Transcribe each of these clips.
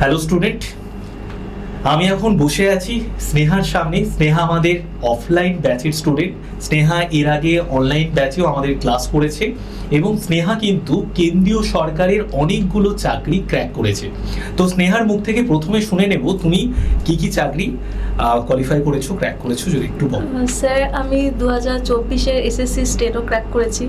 Hello student আমি এখন বসে আছি স্নেহার সামনে। স্নেহা আমাদের অফলাইন ব্যাচের স্টুডেন্ট স্নেহা এর আগে অনলাইন ব্যাচেও আমাদের ক্লাস করেছে এবং স্নেহা কিন্তু কেন্দ্রীয় সরকারের অনেকগুলো চাকরি ক্র্যাক করেছে। তো স্নেহার মুখ থেকে প্রথমে শুনে নেব তুমি কি কি চাকরি কোয়ালিফাই করেছ ক্র্যাক করেছ, যদি একটু বলো। স্যার, আমি দু হাজার চব্বিশে এসএসসি স্টেটও ক্র্যাক করেছি।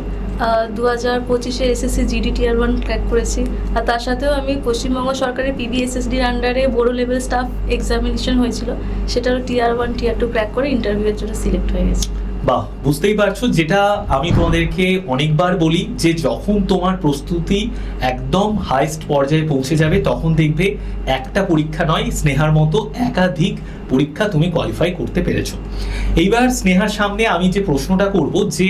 দু হাজার পঁচিশে SSC GD tier one crack করেছি। আর তার সাথেও আমি পশ্চিমবঙ্গ সরকারের পিবিএসএসডির আন্ডারে বড়ো লেভেল স্টাফ এক্সামিনেশন হয়েছিল সেটারও tier one tier two crack করে ইন্টারভিউয়ের জন্য সিলেক্ট হয়ে গেছি। বাহ বুঝতেই পারছ, যেটা আমি তোমাদেরকে অনেকবার বলি যে যখন তোমার প্রস্তুতি একদম হাইস্ট পর্যায়ে পৌঁছে যাবে, তখন দেখবে একটা পরীক্ষা নয়, স্নেহার মতো একাধিক পরীক্ষা তুমি কোয়ালিফাই করতে পেরেছ। এইবার স্নেহার সামনে আমি যে প্রশ্নটা করব যে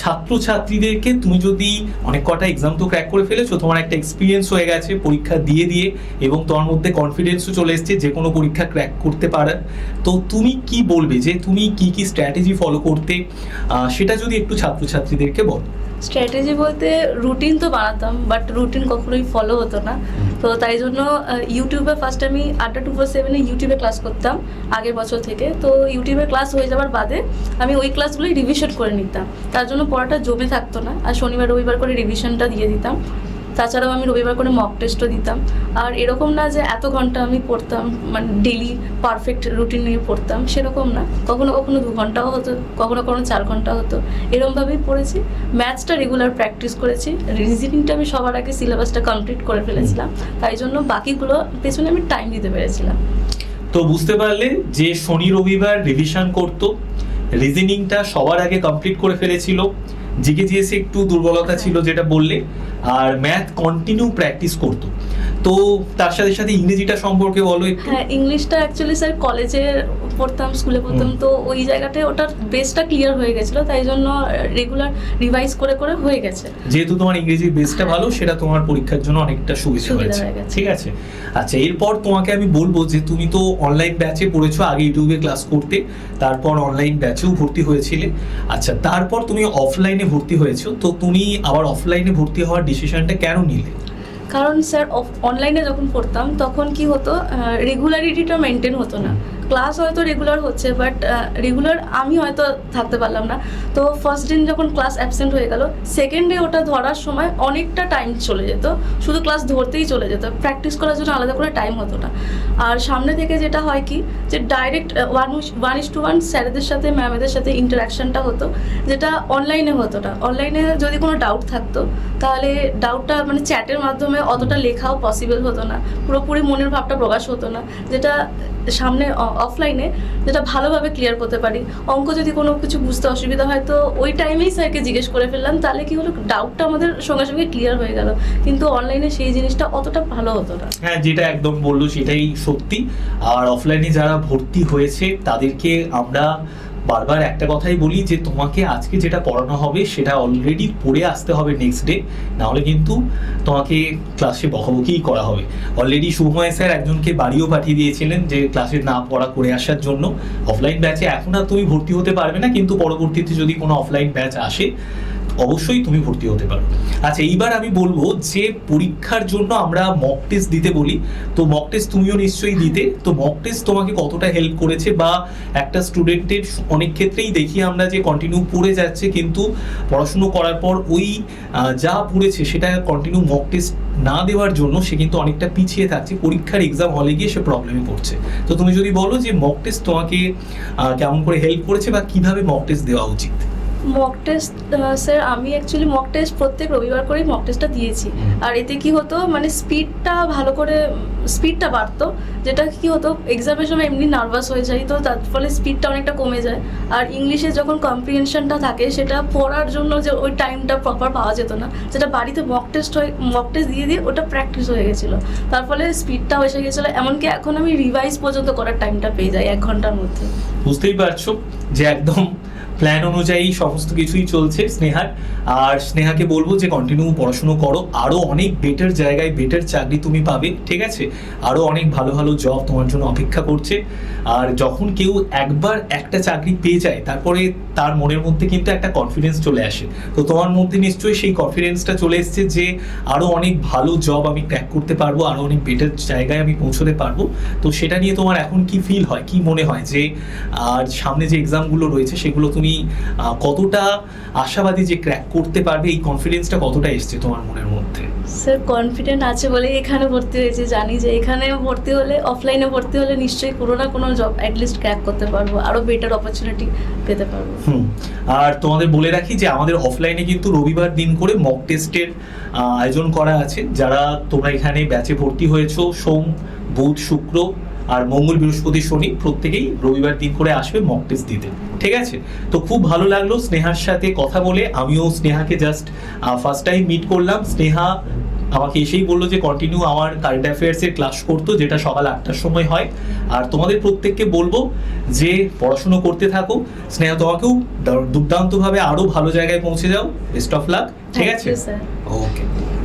ছাত্রছাত্রীদেরকে তুমি যদি অনেক কটা এক্সাম তো ক্র্যাক করে ফেলেছো, তোমার একটা এক্সপিরিয়েন্স হয়ে গেছে পরীক্ষা দিয়ে দিয়ে এবং তোমার মধ্যে কনফিডেন্সও চলে এসেছে যে কোনো পরীক্ষা ক্র্যাক করতে পারার, তো তুমি কি বলবে? যে তুমি কি কি স্ট্র্যাটেজি ফলো করতে সেটা যদি একটু ছাত্রছাত্রীদেরকে বল। স্ট্র্যাটেজি বলতে রুটিন তো বানাতাম বাট রুটিন কখনোই ফলো হতো না। তো তাই জন্য ইউটিউবে ফার্স্ট আমি আড্ডা টু ফোর সেভেনে ইউটিউবে ক্লাস করতাম আগের বছর থেকে। তো ইউটিউবে ক্লাস হয়ে যাওয়ার বাদে আমি ওই ক্লাসগুলোই রিভিশন করে নিতাম। তার জন্য পড়াটা জমে থাকতো না আর শনিবার রবিবার করে রিভিশনটা দিয়ে দিতাম। তাছাড়াও আমি রবিবার করে মক টেস্টও দিতাম। আর এরকম না যে এত ঘণ্টা আমি পড়তাম মানে ডেলি পারফেক্ট রুটিন নিয়ে পড়তাম, সেরকম না। কখনো কখনো দু ঘন্টাও হতো, কখনো কখনো চার ঘণ্টা হতো। এরকমভাবেই পড়েছি। ম্যাথসটা রেগুলার প্র্যাকটিস করেছি। রিজনিংটা আমি সবার আগে সিলেবাসটা কমপ্লিট করে ফেলেছিলাম। তাই জন্য বাকিগুলো পেছনে আমি টাইম দিতে পেরেছিলাম। তো বুঝতে পারলে যে শনি রবিবার রিভিশন করতো রিজনিংটা সবার আগে কমপ্লিট করে ফেলেছিল। জিকে জিএসে একটু দুর্বলতা ছিল যেটা বললে আর ম্যাথ কন্টিনিউ প্র্যাকটিস করতো। তো তার সাথে সাথে ইংরেজিটা সম্পর্কে বলো একটু। হ্যাঁ ইংলিশটা অ্যাকচুয়ালি স্যার কলেজে পড়তাম স্কুলে পড়তাম তো ওই জায়গাটায় ওটার বেসটা ক্লিয়ার হয়ে গেছিল তাই জন্য রেগুলার রিভাইজ করে করে হয়ে গেছে। যেহেতু তোমার ইংরেজির বেসটা ভালো সেটা তোমার পরীক্ষার জন্য অনেকটা সুবিধা সুবিধা হয়েছে। ঠিক আছে? আচ্ছা এরপর তোমাকে আমি বলব যে তুমি তো অনলাইন ব্যাচে পড়েছো আগে ইউটিউবে ক্লাস করতে তারপর অনলাইন ব্যাচেও ভর্তি হয়েছিলে। আচ্ছা তারপর তুমি অফলাইনে ভর্তি হয়েছো তো তুমি আবার অফলাইনে ভর্তি হওয়ার ডিসিশনটা কেন নিলে? কারণ স্যার অনলাইনে যখন পড়তাম তখন কি হতো রেগুলারিটিটা মেনটেন হতো না। ক্লাস হয়তো রেগুলার হচ্ছে বাট রেগুলার আমি হয়তো থাকতে পারলাম না। তো ফার্স্ট দিন যখন ক্লাস অ্যাবসেন্ট হয়ে গেল সেকেন্ড ডে ওটা ধরার সময় অনেকটা টাইম চলে যেত। শুধু ক্লাস ধরতেই চলে যেত। প্র্যাকটিস করার জন্য আলাদা করে টাইম হতো না। আর সামনে থেকে যেটা হয় কি, যে direct one one is to one স্যারেদের সাথে ম্যামেদের সাথে ইন্টারাকশনটা হতো, যেটা অনলাইনে হতো না। অনলাইনে যদি কোনো ডাউট থাকতো, তাহলে ডাউটটা মানে চ্যাটের মাধ্যমে অতটা লেখাও পসিবল হতো না। পুরোপুরি মনের ভাবটা প্রকাশ হতো না। যেটা সামনে অফলাইনে যেটা ভালোভাবে ক্লিয়ার করতে পারি। অঙ্ক যদি কোনো কিছু বুঝতে অসুবিধা হয়, তো ওই টাইমেই স্যারকে জিজ্ঞেস করে ফেললাম। তাহলে কি হলো? ডাউটটা আমাদের সঙ্গে সঙ্গে ক্লিয়ার হয়ে গেল। কিন্তু অনলাইনে সেই জিনিসটা অতটা ভালো হতো না। হ্যাঁ যেটা একদম বলল সেটাই সত্যি। আর অফলাইনে যারা ভর্তি হয়েছে, তাদেরকে আমরা বারবার একটা কথাই বলি যে তোমাকে আজকে যেটা পড়ানো হবে সেটা অলরেডি পড়ে আসতে হবে নেক্সট ডে নাহলে কিন্তু তোমাকে ক্লাসে বকাবকিই করা হবে। অলরেডি সুময় স্যার একজনকে বাড়িও পাঠিয়ে দিয়েছিলেন যে ক্লাসে না পড়া করে আসার জন্য। অফলাইন ব্যাচে এখন আর তুমি ভর্তি হতে পারবে না, কিন্তু পরবর্তীতে যদি কোনো অফলাইন ব্যাচ আসে অবশ্যই তুমি ভর্তি হতে পারো। আচ্ছা এইবার আমি বলব যে পরীক্ষার জন্য আমরা মক টেস্ট দিতে বলি। তো মক টেস্ট তুমিও নিশ্চয়ই দিতে। তো মক টেস্ট তোমাকে কতটা হেল্প করেছে বা একটা স্টুডেন্টের অনেক ক্ষেত্রেই দেখি আমরা যে কন্টিনিউ পড়ে যাচ্ছে, কিন্তু পড়াশুনো করার পর ওই যা পড়েছে সেটা কন্টিনিউ মক টেস্ট না দেওয়ার জন্য সে কিন্তু অনেকটা পিছিয়ে থাকছে। পরীক্ষার এক্সাম হলে গিয়ে সে প্রবলেমে পড়ছে। তো তুমি যদি বলো যে মক টেস্ট তোমাকে কেমন করে হেল্প করেছে বা কীভাবে মক টেস্ট দেওয়া উচিত? মক টেস্ট স্যার আমি অ্যাকচুয়ালি মক টেস্ট প্রত্যেক রবিবার করেই মক টেস্টটা দিয়েছি। আর এতে কি হতো মানে স্পিডটা ভালো করে স্পিডটা বাড়তো যেটা কি হতো এক্সামের সময় এমনি নার্ভাস হয়ে যাই তো তার ফলে স্পিডটা অনেকটা কমে যায়। আর ইংলিশে যখন কম্প্রিহেনশনটা থাকে সেটা পড়ার জন্য যে ওই টাইমটা প্রপার পাওয়া যেত না যেটা বাড়িতে মক টেস্ট হয়ে মক টেস্ট দিয়ে দিয়ে ওটা প্র্যাকটিস হয়ে গেছিল। তার ফলে স্পিডটাও এসে গেছিল এমনকি এখন আমি রিভাইজ পর্যন্ত করার টাইমটা পেয়ে যাই এক ঘণ্টার মধ্যে। বুঝতেই পারছ যে একদম প্ল্যান অনুযায়ী সমস্ত কিছুই চলছে স্নেহার। আর স্নেহাকে বলব যে কন্টিনিউ পড়াশুনো করো। আরও অনেক বেটার জায়গায় বেটার চাকরি তুমি পাবে, ঠিক আছে? আরও অনেক ভালো ভালো জব তোমার জন্য অপেক্ষা করছে। আর যখন কেউ একবার একটা চাকরি পেয়ে যায়, তারপরে তার মনের মধ্যে কিন্তু একটা কনফিডেন্স চলে আসে। তো তোমার মধ্যে নিশ্চয়ই সেই কনফিডেন্সটা চলে এসছে যে আরও অনেক ভালো জব আমি ক্র্যাক করতে পারব আরও অনেক বেটার জায়গায় আমি পৌঁছতে পারব। তো সেটা নিয়ে তোমার এখন কি ফিল হয়, কি মনে হয় যে, আর সামনে যে এক্সামগুলো রয়েছে, সেগুলো তুমি আহ, কতটা আশাবাদী যে ক্র্যাক করতে পারবে এই কনফিডেন্সটা কতটা এসছে তোমার মনের মধ্যে? স্যার কনফিডেন্ট আছে বলে এখানে ভর্তি হয়েছে জানি যে এখানে ভর্তি হলে অফলাইনে ভর্তি হলে নিশ্চয়ই কোনো না কোনো জব অ্যাটলিস্ট ক্র্যাক করতে পারব আরও বেটার অপরচুনিটি পেতে পারব। হুম আর তোমাদের বলে রাখি যে আমাদের অফলাইনে কিন্তু রবিবার দিন করে মক টেস্টের আয়োজন করা আছে যারা তোমরা এখানে ব্যাচে ভর্তি হয়েছো সোম বুধ শুক্র আর মঙ্গল বৃহস্পতি শনি প্রত্যেকেই রবিবার দিন করে আসবে মক টেস্ট দিতে। ঠিক আছে? তো খুব ভালো লাগল স্নেহার সাথে কথা বলে। আমিও স্নেহাকে জাস্ট ফার্স্ট টাইম মিট করলাম। স্নেহা আমাকে এসেই বলল যে কন্টিনিউ আমার কারেন্ট অ্যাফেয়ার্সের ক্লাস করতো যেটা সকাল আটটার সময় হয়। আর তোমাদের প্রত্যেককে বলব যে পড়াশুনো করতে থাকো। স্নেহা তোমাকেও দর- দুর্দান্তভাবে আরও ভালো জায়গায় পৌঁছে যাও। বেস্ট অফ লাক ঠিক আছে? ওকে